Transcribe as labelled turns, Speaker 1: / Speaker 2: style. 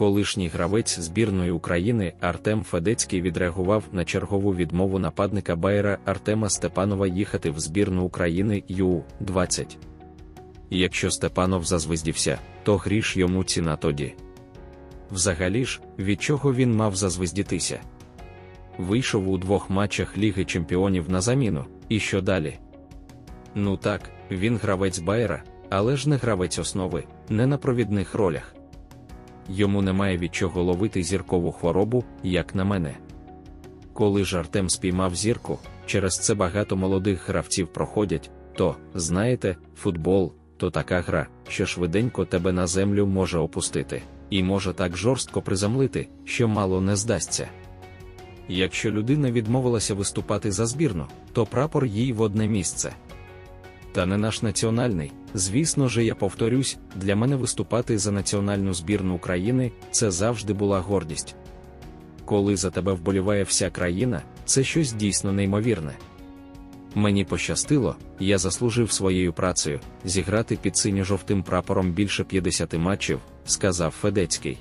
Speaker 1: Колишній гравець збірної України Артем Федецький відреагував на чергову відмову нападника Байера Артема Степанова їхати в збірну України Ю-20. Якщо Степанов зазвездівся, то гріш йому ціна тоді. Взагалі ж, від чого він мав зазвездітися? Вийшов у двох матчах Ліги Чемпіонів на заміну, і що далі? Ну так, він гравець Байера, але ж не гравець основи, не на провідних ролях. Йому немає від чого ловити зіркову хворобу, як на мене. Коли ж Артем спіймав зірку, через це багато молодих гравців проходять, то, знаєте, футбол то така гра, що швиденько тебе на землю може опустити, і може так жорстко приземлити, що мало не здасться. Якщо людина відмовилася виступати за збірну, то прапор їй в одне місце. Та не наш національний, звісно же, я повторюсь, для мене виступати за національну збірну України це завжди була гордість. Коли за тебе вболіває вся країна, це щось дійсно неймовірне. Мені пощастило, я заслужив своєю працею зіграти під синьо-жовтим прапором більше 50 матчів, сказав Федецький.